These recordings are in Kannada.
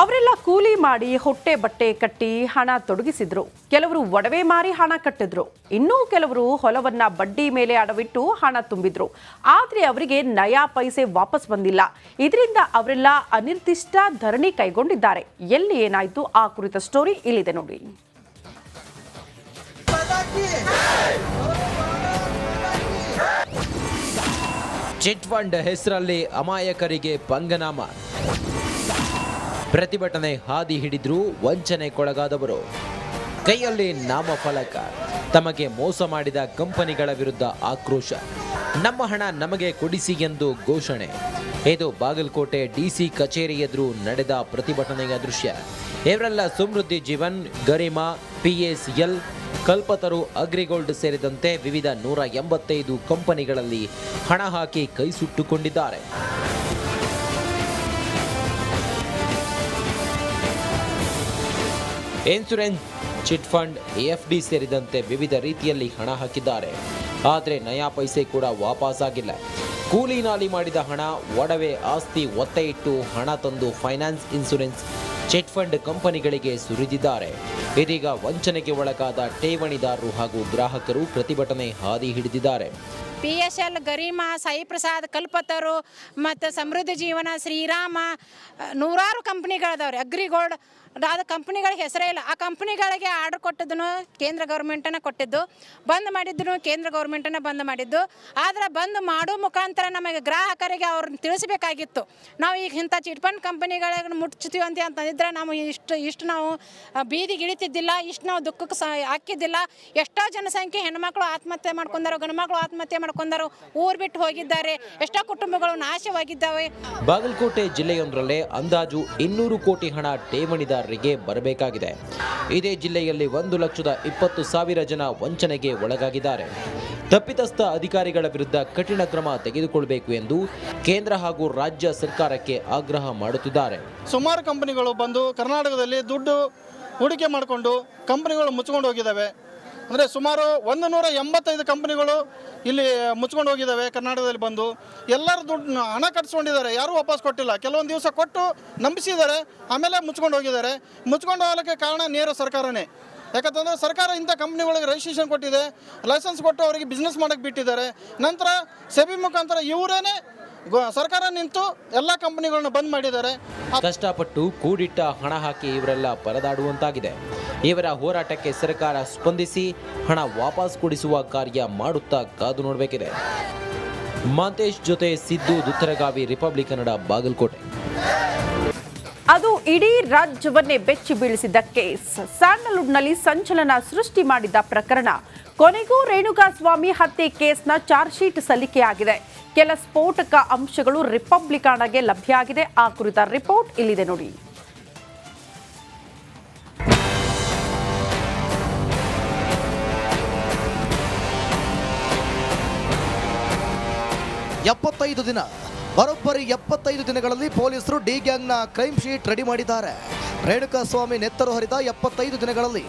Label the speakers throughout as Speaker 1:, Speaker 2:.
Speaker 1: ಅವರೆಲ್ಲ ಕೂಲಿ ಮಾಡಿ ಹೊಟ್ಟೆ ಬಟ್ಟೆ ಕಟ್ಟಿ ಹಣ ತೊಡಗಿಸಿದ್ರು. ಕೆಲವರು ಒಡವೆ ಮಾರಿ ಹಣ ಕಟ್ಟಿದ್ರು. ಇನ್ನೂ ಕೆಲವರು ಹೊಲವನ್ನ ಬಡ್ಡಿ ಮೇಲೆ ಅಡವಿಟ್ಟು ಹಣ ತುಂಬಿದ್ರು. ಆದ್ರೆ ಅವರಿಗೆ ನಯಾ ಪೈಸೆ ವಾಪಸ್ ಬಂದಿಲ್ಲ. ಇದರಿಂದ ಅವರೆಲ್ಲ ಅನಿರ್ದಿಷ್ಟ ಧರಣಿ ಕೈಗೊಂಡಿದ್ದಾರೆ. ಎಲ್ಲಿ ಏನಾಯ್ತು ಆ ಕುರಿತ ಸ್ಟೋರಿ ಇಲ್ಲಿದೆ ನೋಡಿ.
Speaker 2: ಚಿಟ್ ಫಂಡ್ ಹೆಸರಲ್ಲಿ ಅಮಾಯಕರಿಗೆ ಪಂಗನಾಮ. ಪ್ರತಿಭಟನೆ ಹಾದಿ ಹಿಡಿದ್ರು ವಂಚನೆಗೊಳಗಾದವರು. ಕೈಯಲ್ಲಿ ನಾಮಫಲಕ. ತಮಗೆ ಮೋಸ ಮಾಡಿದ ಕಂಪನಿಗಳ ವಿರುದ್ಧ ಆಕ್ರೋಶ. ನಮ್ಮ ಹಣ ನಮಗೆ ಕೊಡಿಸಿ ಎಂದು ಘೋಷಣೆ. ಇದು ಬಾಗಲಕೋಟೆ ಡಿಸಿ ಕಚೇರಿ ಎದುರು ನಡೆದ ಪ್ರತಿಭಟನೆಯ ದೃಶ್ಯ. ಇವರೆಲ್ಲ ಸಮೃದ್ಧಿ ಜೀವನ್, ಗರಿಮಾ ಪಿಎಸ್ಎಲ್ ಕಲ್ಪತರು, ಅಗ್ರಿಗೋಲ್ಡ್ ಸೇರಿದಂತೆ ವಿವಿಧ ನೂರ ಎಂಬತ್ತೈದು ಕಂಪನಿಗಳಲ್ಲಿ ಹಣ ಹಾಕಿ ಕೈ ಸುಟ್ಟುಕೊಂಡಿದ್ದಾರೆ. ಇನ್ಸುರೆನ್ಸ್ ಚಿಟ್ ಫಂಡ್ ಎಫ್ಡಿ ಸೇರಿದಂತೆ ವಿವಿಧ ರೀತಿಯಲ್ಲಿ ಹಣ ಹಾಕಿದ್ದಾರೆ. ಆದರೆ ನಯಾ ಪೈಸೆ ಕೂಡ ವಾಪಸ್ ಆಗಿಲ್ಲ ಕೂಲಿ ನಾಲಿ ಮಾಡಿದ ಹಣ, ಒಡವೆ ಆಸ್ತಿ ಒತ್ತೆ ಇಟ್ಟು ಹಣ ತಂದು ಫೈನಾನ್ಸ್ ಇನ್ಸುರೆನ್ಸ್ ಚಿಟ್ ಫಂಡ್ ಕಂಪನಿಗಳಿಗೆ ಸುರಿದಿದ್ದಾರೆ. ಇದೀಗ ವಂಚನೆಗೆ ಒಳಗಾದ ಠೇವಣಿದಾರರು ಹಾಗೂ ಗ್ರಾಹಕರು ಪ್ರತಿಭಟನೆ ಹಾದಿ ಹಿಡಿದಿದ್ದಾರೆ.
Speaker 3: P S L Garima Sai Prasad Kalpataru ಮತ್ತು ಸಮೃದ್ಧಿ ಜೀವನ ಶ್ರೀರಾಮ, ನೂರಾರು ಕಂಪ್ನಿಗಳದಾವ್ರಿ. ಅಗ್ರಿಗೋಲ್ಡ್ ಆದ ಕಂಪ್ನಿಗಳಿಗೆ ಹೆಸರೇ ಇಲ್ಲ. ಆ ಕಂಪ್ನಿಗಳಿಗೆ ಆರ್ಡರ್ ಕೊಟ್ಟಿದ್ದನು ಕೇಂದ್ರ ಗೌರ್ಮೆಂಟನ್ನು ಕೊಟ್ಟಿದ್ದು, ಬಂದ್ ಮಾಡಿದ್ದನು ಕೇಂದ್ರ ಗೌರ್ಮೆಂಟನ್ನು ಬಂದ್ ಮಾಡಿದ್ದು. ಆದರೆ ಬಂದ್ ಮಾಡೋ ಮುಖಾಂತರ ನಮಗೆ ಗ್ರಾಹಕರಿಗೆ ಅವ್ರನ್ನ ತಿಳಿಸಬೇಕಾಗಿತ್ತು. ನಾವು ಈಗ ಇಂಥ ಚಿಟ್ ಫಂಡ್ ಕಂಪನಿಗಳಿಗೆ ಅಂತ ಅಂತಂದಿದ್ರೆ ನಾವು ಇಷ್ಟು ಇಷ್ಟು ನಾವು ಬೀದಿಗೆ ಇಳಿತಿದ್ದಿಲ್ಲ, ಇಷ್ಟು ನಾವು ದುಃಖಕ್ಕೆ ಸ, ಹಾಕಿದ್ದಿಲ್ಲ. ಎಷ್ಟೋ ಜನಸಂಖ್ಯೆ ಹೆಣ್ಮಕ್ಳು ಆತ್ಮಹತ್ಯೆ ಮಾಡ್ಕೊಂಡಾರು, ಗಂಡ್ಮಕ್ಳು ಆತ್ಮಹತ್ಯೆ ಮಾಡ್ಕೊಂಡಾರು, ಊರು ಬಿಟ್ಟು ಹೋಗಿದ್ದಾರೆ. ಎಷ್ಟೋ ಕುಟುಂಬಗಳು ನಾಶವಾಗಿದ್ದಾವೆ.
Speaker 2: ಬಾಗಲಕೋಟೆ ಜಿಲ್ಲೆಯೊಂದರಲ್ಲೇ ಅಂದಾಜು ಇನ್ನೂರು ಕೋಟಿ ಹಣ ಠೇವಣಿದಾರರಿಗೆ ಬರಬೇಕಾಗಿದೆ. ಇದೇ ಜಿಲ್ಲೆಯಲ್ಲಿ ಒಂದು ಲಕ್ಷದ ಇಪ್ಪತ್ತು ಸಾವಿರ ಜನ ವಂಚನೆಗೆ ಒಳಗಾಗಿದ್ದಾರೆ. ತಪ್ಪಿತಸ್ಥ ಅಧಿಕಾರಿಗಳ ವಿರುದ್ಧ ಕಠಿಣ ಕ್ರಮ ತೆಗೆದುಕೊಳ್ಳಬೇಕು ಎಂದು ಕೇಂದ್ರ ಹಾಗೂ ರಾಜ್ಯ ಸರ್ಕಾರಕ್ಕೆ ಆಗ್ರಹ ಮಾಡುತ್ತಿದ್ದಾರೆ.
Speaker 4: ಸುಮಾರು ಕಂಪನಿಗಳು ಬಂದು ಕರ್ನಾಟಕದಲ್ಲಿ ದುಡ್ಡು ಹೂಡಿಕೆ ಮಾಡಿಕೊಂಡು ಕಂಪನಿಗಳು ಮುಚ್ಚಿಕೊಂಡು ಹೋಗಿದ್ದಾವೆ. ಅಂದರೆ ಸುಮಾರು ಒಂದು ನೂರ ಎಂಬತ್ತೈದು ಕಂಪ್ನಿಗಳು ಇಲ್ಲಿ ಮುಚ್ಕೊಂಡು ಹೋಗಿದ್ದಾವೆ, ಕರ್ನಾಟಕದಲ್ಲಿ ಬಂದು. ಎಲ್ಲರ ದುಡ್ಡು ಹಣ ಕಟ್ಸ್ಕೊಂಡಿದ್ದಾರೆ, ಯಾರೂ ವಾಪಸ್ ಕೊಟ್ಟಿಲ್ಲ. ಕೆಲವೊಂದು ದಿವಸ ಕೊಟ್ಟು ನಂಬಿಸಿದ್ದಾರೆ, ಆಮೇಲೆ ಮುಚ್ಕೊಂಡು ಹೋಗಿದ್ದಾರೆ. ಮುಚ್ಕೊಂಡು ಹೋಗಲಿಕ್ಕೆ ಕಾರಣ ನೇರ ಸರ್ಕಾರನೇ. ಯಾಕಂತಂದರೆ ಸರ್ಕಾರ ಇಂಥ ಕಂಪ್ನಿಗಳಿಗೆ ರಿಜಿಸ್ಟ್ರೇಷನ್ ಕೊಟ್ಟಿದೆ ಲೈಸೆನ್ಸ್ ಕೊಟ್ಟು ಅವರಿಗೆ ಬಿಸ್ನೆಸ್ ಮಾಡೋಕ್ಕೆ ಬಿಟ್ಟಿದ್ದಾರೆ. ನಂತರ ಸೆಬಿ ಮುಖಾಂತರ ಸರ್ಕಾರ ನಿಂತು ಎಲ್ಲ ಕಂಪನಿಗಳನ್ನ ಬಂದ್ ಮಾಡಿದ್ದಾರೆ.
Speaker 2: ಕಷ್ಟಪಟ್ಟು ಕೂಡಿಟ್ಟ ಹಣ ಹಾಕಿ ಇವರೆಲ್ಲ ಪರದಾಡುವಂತಾಗಿದೆ. ಇವರ ಹೋರಾಟಕ್ಕೆ ಸರ್ಕಾರ ಸ್ಪಂದಿಸಿ ಹಣ ವಾಪಸ್ ಕೊಡಿಸುವ ಕಾರ್ಯ ಮಾಡುತ್ತಾ ಕಾದು ನೋಡಬೇಕಿದೆ. ಮಾಂತೇಶ್ ಜೊತೆ ಸಿದ್ದು ದುತ್ತರಗಾವಿ ರಿಪಬ್ಲಿಕ್ ಕನ್ನಡ, ಬಾಗಲಕೋಟೆ.
Speaker 1: ಅದು ಇಡೀ ರಾಜ್ಯವನ್ನೇ ಬೆಚ್ಚಿ ಬೀಳಿಸಿದ್ದ ಕೇಸ್. ಸ್ಯಾಂಡಲ್ವುಡ್ನಲ್ಲಿ ಸಂಚಲನ ಸೃಷ್ಟಿ ಮಾಡಿದ ಪ್ರಕರಣ. ಕೊನೆಗೂ ರೇಣುಕಾಸ್ವಾಮಿ ಹತ್ಯೆ ಕೇಸ್ನ ಚಾರ್ಜ್ ಶೀಟ್ ಸಲ್ಲಿಕೆಯಾಗಿದೆ. ಕೆಲ ಸ್ಫೋಟಕ ಅಂಶಗಳು ರಿಪಬ್ಲಿಕಾಣಗೆ ಲಭ್ಯ ಆಗಿದೆ. ಆ ಕುರಿತ ರಿಪೋರ್ಟ್ ಇಲ್ಲಿದೆ ನೋಡಿ.
Speaker 5: ಎಪ್ಪತ್ತೈದು ದಿನ ಬರೋಬ್ಬರಿ ಎಪ್ಪತ್ತೈದು ದಿನಗಳಲ್ಲಿ ಪೊಲೀಸರು ಡಿ ಗ್ಯಾಂಗ್ನ ಕ್ರೈಮ್ ಶೀಟ್ ರೆಡಿ ಮಾಡಿದ್ದಾರೆ. ರೇಣುಕಾಸ್ವಾಮಿ ನೆತ್ತರು ಹರಿದ ಎಪ್ಪತ್ತೈದು ದಿನಗಳಲ್ಲಿ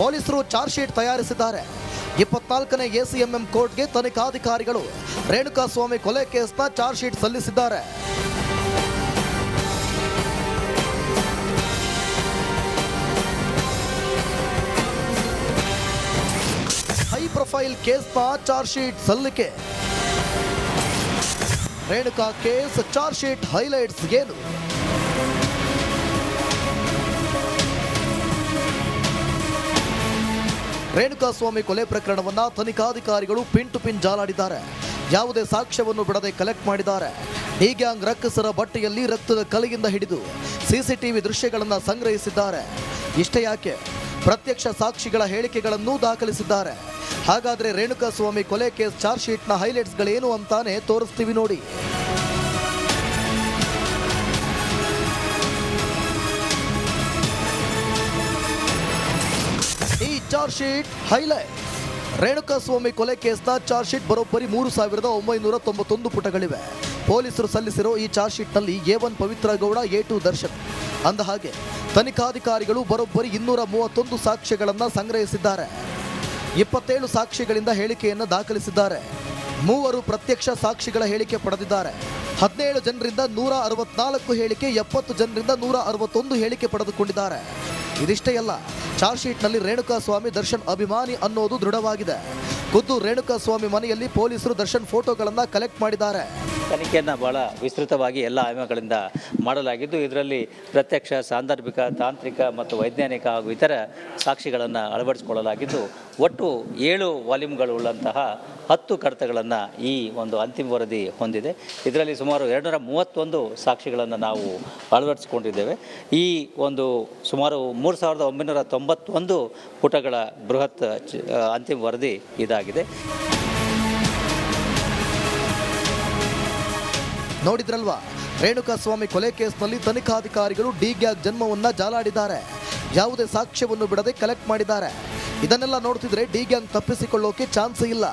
Speaker 5: ಪೊಲೀಸರು ಚಾರ್ಜ್ ಶೀಟ್ ತಯಾರಿಸಿದ್ದಾರೆ. ಇಪ್ಪತ್ನಾಲ್ಕನೇ ಎಂ ಕೋರ್ಟ್ಗೆ ತನಿಖಾಧಿಕಾರಿಗಳು ರೇಣುಕಾಸ್ವಾಮಿ ಕೊಲೆ ಕೇಸ್ನ ಚಾರ್ಜ್ ಶೀಟ್ ಸಲ್ಲಿಸಿದ್ದಾರೆ. ಹೈ ಪ್ರೊಫೈಲ್ ಕೇಸ್ನ ಚಾರ್ಜ್ ಶೀಟ್ ಸಲ್ಲಿಕೆ. Renuka case, charge sheet, highlights ಏನು? ರೇಣುಕಾ ಸ್ವಾಮಿ ಕೊಲೆ ಪ್ರಕರಣವನ್ನ ತನಿಖಾಧಿಕಾರಿಗಳು ಪಿನ್ ಟು ಪಿನ್ ಜಾಲಾಡಿದ್ದಾರೆ. ಯಾವುದೇ ಸಾಕ್ಷ್ಯವನ್ನು ಬಿಡದೆ ಕಲೆಕ್ಟ್ ಮಾಡಿದ್ದಾರೆ. ಡಿ ಗ್ಯಾಂಗ್ ರಕ್ಕಸರ ಬಟ್ಟೆಯಲ್ಲಿ ರಕ್ತದ ಕಲೆಯಿಂದ ಹಿಡಿದು ಸಿಸಿಟಿವಿ ದೃಶ್ಯಗಳನ್ನು ಸಂಗ್ರಹಿಸಿದ್ದಾರೆ. ಇಷ್ಟೇ ಯಾಕೆ? ಪ್ರತ್ಯಕ್ಷ ಸಾಕ್ಷಿಗಳ ಹೇಳಿಕೆಗಳನ್ನು ದಾಖಲಿಸಿದ್ದಾರೆ. ಹಾಗಾದ್ರೆ ರೇಣುಕಾ ಸ್ವಾಮಿ ಕೊಲೆ ಕೇಸ್ ಚಾರ್ಜ್ ಶೀಟ್ನ ಹೈಲೈಟ್ಸ್ಗಳೇನು ಅಂತಾನೆ ತೋರಿಸ್ತೀವಿ ನೋಡಿ. ಈ charge sheet highlight Renuka Swamy ಕೊಲೆ ಕೇಸ್ನ ಚಾರ್ಜ್ ಶೀಟ್ ಬರೋಬ್ಬರಿ ಮೂರು ಸಾವಿರದ ಒಂಬೈನೂರ ತೊಂಬತ್ತೊಂದು ಪುಟಗಳಿವೆ. ಪೊಲೀಸರು ಸಲ್ಲಿಸಿರೋ ಈ ಚಾರ್ಜ್ ಶೀಟ್ನಲ್ಲಿ A one Pavithra Gowda A two Darshan. ಅಂದ ಹಾಗೆ ತನಿಖಾಧಿಕಾರಿಗಳು ಬರೋಬ್ಬರಿ ಇನ್ನೂರ ಮೂವತ್ತೊಂದು ಸಾಕ್ಷ್ಯಗಳನ್ನು ಸಂಗ್ರಹಿಸಿದ್ದಾರೆ. ಇಪ್ಪತ್ತೇಳು ಸಾಕ್ಷಿಗಳಿಂದ ಹೇಳಿಕೆಯನ್ನು ದಾಖಲಿಸಿದ್ದಾರೆ. ಮೂವರು ಪ್ರತ್ಯಕ್ಷ ಸಾಕ್ಷಿಗಳ ಹೇಳಿಕೆ ಪಡೆದಿದ್ದಾರೆ. ಹದಿನೇಳು ಜನರಿಂದ ನೂರ ಅರವತ್ನಾಲ್ಕು ಹೇಳಿಕೆ, ಎಪ್ಪತ್ತು ಜನರಿಂದ ನೂರ ಅರವತ್ತೊಂದು ಹೇಳಿಕೆ ಪಡೆದುಕೊಂಡಿದ್ದಾರೆ. ಇದಿಷ್ಟೇ ಅಲ್ಲ, ಚಾರ್ಜ್ ಶೀಟ್ನಲ್ಲಿ ರೇಣುಕಾ ಸ್ವಾಮಿ ದರ್ಶನ್ ಅಭಿಮಾನಿ ಅನ್ನೋದು ದೃಢವಾಗಿದೆ. ಖುದ್ದು ರೇಣುಕಾ ಸ್ವಾಮಿ ಮನೆಯಲ್ಲಿ ಪೊಲೀಸರು ದರ್ಶನ್ ಫೋಟೋಗಳನ್ನು ಕಲೆಕ್ಟ್ ಮಾಡಿದ್ದಾರೆ.
Speaker 6: ತನಿಖೆಯನ್ನು ಭಾಳ ವಿಸ್ತೃತವಾಗಿ ಎಲ್ಲ ಆಯಾಮಗಳಿಂದ ಮಾಡಲಾಗಿದ್ದು, ಇದರಲ್ಲಿ ಪ್ರತ್ಯಕ್ಷ, ಸಾಂದರ್ಭಿಕ, ತಾಂತ್ರಿಕ ಮತ್ತು ವೈಜ್ಞಾನಿಕ ಹಾಗೂ ಇತರ ಸಾಕ್ಷಿಗಳನ್ನು ಅಳವಡಿಸಿಕೊಳ್ಳಲಾಗಿದ್ದು, ಒಟ್ಟು ಏಳು ವಾಲ್ಯೂಮ್ಗಳುಳ್ಳಂತಹ ಹತ್ತು ಕಡತಗಳನ್ನು ಈ ಒಂದು ಅಂತಿಮ ವರದಿ ಹೊಂದಿದೆ. ಇದರಲ್ಲಿ ಸುಮಾರು ಎರಡುನೂರ ಮೂವತ್ತೊಂದು ಸಾಕ್ಷಿಗಳನ್ನು ನಾವು ಅಳವಡಿಸಿಕೊಂಡಿದ್ದೇವೆ. ಈ ಒಂದು ಸುಮಾರು ಮೂರು ಸಾವಿರದ ಒಂಬೈನೂರ ತೊಂಬತ್ತೊಂದು ಪುಟಗಳ ಬೃಹತ್ ಅಂತಿಮ ವರದಿ ಇದಾಗಿದೆ.
Speaker 5: ನೋಡಿದ್ರಲ್ವಾ? ರೇಣುಕಾಸ್ವಾಮಿ ಕೊಲೆ ಕೇಸ್ನಲ್ಲಿ ತನಿಖಾಧಿಕಾರಿಗಳು ಡಿ ಗ್ಯಾಗ್ ಜನ್ಮವನ್ನ ಜಾಲಾಡಿದ್ದಾರೆ. ಯಾವುದೇ ಸಾಕ್ಷ್ಯವನ್ನು ಬಿಡದೆ ಕಲೆಕ್ಟ್ ಮಾಡಿದ್ದಾರೆ. ಇದನ್ನೆಲ್ಲ ನೋಡ್ತಿದ್ರೆ ಡಿ ಗ್ಯಾಂಗ್ ತಪ್ಪಿಸಿಕೊಳ್ಳೋಕೆ ಚಾನ್ಸ್ ಇಲ್ಲ.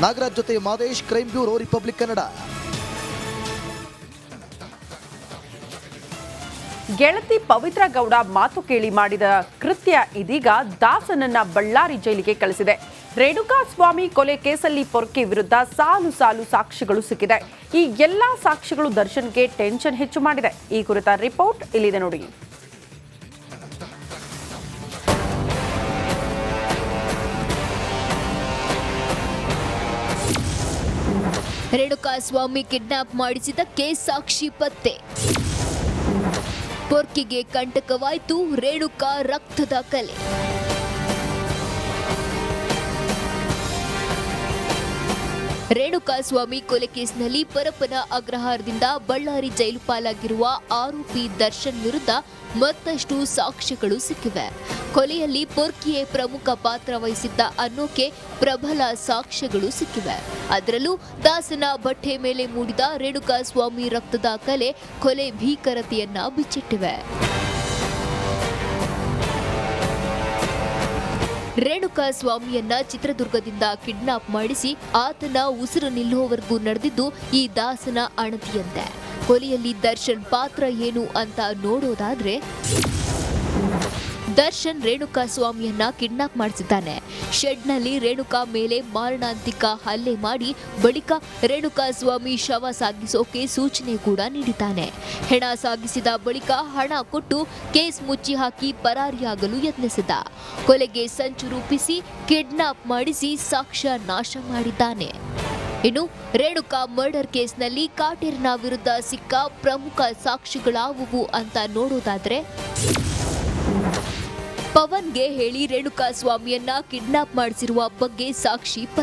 Speaker 5: ನಾಗರಾಜ್ ಜೊತೆ Madesh crime bureau, Republic Kannada.
Speaker 1: ಗೆಳತಿ ಪವಿತ್ರ ಗೌಡ ಮಾತು ಕೇಳಿ ಮಾಡಿದ ಕೃತ್ಯ ಇದೀಗ ದಾಸನನ್ನ ಬಳ್ಳಾರಿ ಜೈಲಿಗೆ ಕಳಿಸಿದೆ. ರೇಣುಕಾ ಸ್ವಾಮಿ ಕೊಲೆ ಕೇಸಲ್ಲಿ ಪೊರ್ಕೆ ವಿರುದ್ಧ ಸಾಲು ಸಾಲು ಸಾಕ್ಷಿಗಳು ಸಿಕ್ಕಿದೆ. ಈ ಎಲ್ಲಾ ಸಾಕ್ಷಿಗಳು ದರ್ಶನ್ಗೆ ಟೆನ್ಷನ್ ಹೆಚ್ಚು ಮಾಡಿದೆ. ಈ ಕುರಿತ ರಿಪೋರ್ಟ್ ಇಲ್ಲಿದೆ ನೋಡಿ.
Speaker 7: ರೇಣುಕಾಸ್ವಾಮಿ ಕಿಡ್ನಾಪ್ ಮಾಡಿಸಿದ್ದಕ್ಕೆ ಸಾಕ್ಷಿ ಪತ್ತೆ. ಪೊರ್ಕಿಗೆ ಕಂಟಕವಾಯ್ತು ರೇಣುಕಾ ರಕ್ತದ ಕಲೆ. ರೇಣುಕಾಸ್ವಾಮಿ ಕೊಲೆ ಕೇಸ್ನಲ್ಲಿ ಪರಪ್ಪನ ಅಗ್ರಹಾರದಿಂದ ಬಳ್ಳಾರಿ ಜೈಲು ಪಾಲಾಗಿರುವ ಆರೋಪಿ ದರ್ಶನ್ ವಿರುದ್ಧ ಮತ್ತಷ್ಟು ಸಾಕ್ಷ್ಯಗಳು ಸಿಕ್ಕಿವೆ. ಕೊಲೆಯಲ್ಲಿ ಪೊರ್ಕಿಯೇ ಪ್ರಮುಖ ಪಾತ್ರ ವಹಿಸಿದ್ದ ಅನ್ನೋಕೆ ಪ್ರಬಲ ಸಾಕ್ಷ್ಯಗಳು ಸಿಕ್ಕಿವೆ. ಅದರಲ್ಲೂ ದಾಸನ ಬಟ್ಟೆ ಮೇಲೆ ಮೂಡಿದ ರೇಣುಕಾಸ್ವಾಮಿ ರಕ್ತದ ಕಲೆ ಕೊಲೆ ಭೀಕರತೆಯನ್ನ ಬಿಚ್ಚಿಟ್ಟಿವೆ. ರೇಣುಕಾ ಸ್ವಾಮಿಯನ್ನ ಚಿತ್ರದುರ್ಗದಿಂದ ಕಿಡ್ನಾಪ್ ಮಾಡಿಸಿ ಆತನ ಉಸಿರು ನಿಲ್ಲುವವರೆಗೂ ನಡೆದಿದ್ದು ಈ ದಾಸನ ಅಣತಿಯಂತೆ. ಕೊಲೆಯಲ್ಲಿ ದರ್ಶನ್ ಪಾತ್ರ ಏನು ಅಂತ ನೋಡೋದಾದ್ರೆ ದರ್ಶನ್ ರೇಣುಕಾ ಸ್ವಾಮಿಯನ್ನ ಕಿಡ್ನಾಪ್ ಮಾಡಿಸಿದ್ದಾನೆ. ಶೆಡ್ನಲ್ಲಿ ರೇಣುಕಾ ಮೇಲೆ ಮಾರಣಾಂತಿಕ ಹಲ್ಲೆ ಮಾಡಿ ಬಳಿಕ ರೇಣುಕಾ ಸ್ವಾಮಿ ಶವ ಸಾಗಿಸೋಕೆ ಸೂಚನೆ ಕೂಡ ನೀಡಿದ್ದಾನೆ. ಹೆಣ ಸಾಗಿಸಿದ ಬಳಿಕ ಹಣ ಕೊಟ್ಟು ಕೇಸ್ ಮುಚ್ಚಿ ಹಾಕಿ ಪರಾರಿಯಾಗಲು ಯತ್ನಿಸಿದ. ಕೊಲೆಗೆ ಸಂಚು ರೂಪಿಸಿ ಕಿಡ್ನಾಪ್ ಮಾಡಿಸಿ ಸಾಕ್ಷ್ಯ ನಾಶ ಮಾಡಿದ್ದಾನೆ. ಇನ್ನು ರೇಣುಕಾ ಮರ್ಡರ್ ಕೇಸ್ನಲ್ಲಿ ಕಾಟೇರ್ನ ವಿರುದ್ಧ ಸಿಕ್ಕ ಪ್ರಮುಖ ಸಾಕ್ಷಿಗಳಾವುವು ಅಂತ ನೋಡೋದಾದ್ರೆ ಪವನ್ಗೆ ಹೇಳಿ ರೇಣುಕಾ ಸ್ವಾಮಿಯನ್ನ ಕಿಡ್ನಾಪ್ ಮಾಡಿಸಿರುವ ಬಗ್ಗೆ ಸಾಕ್ಷಿ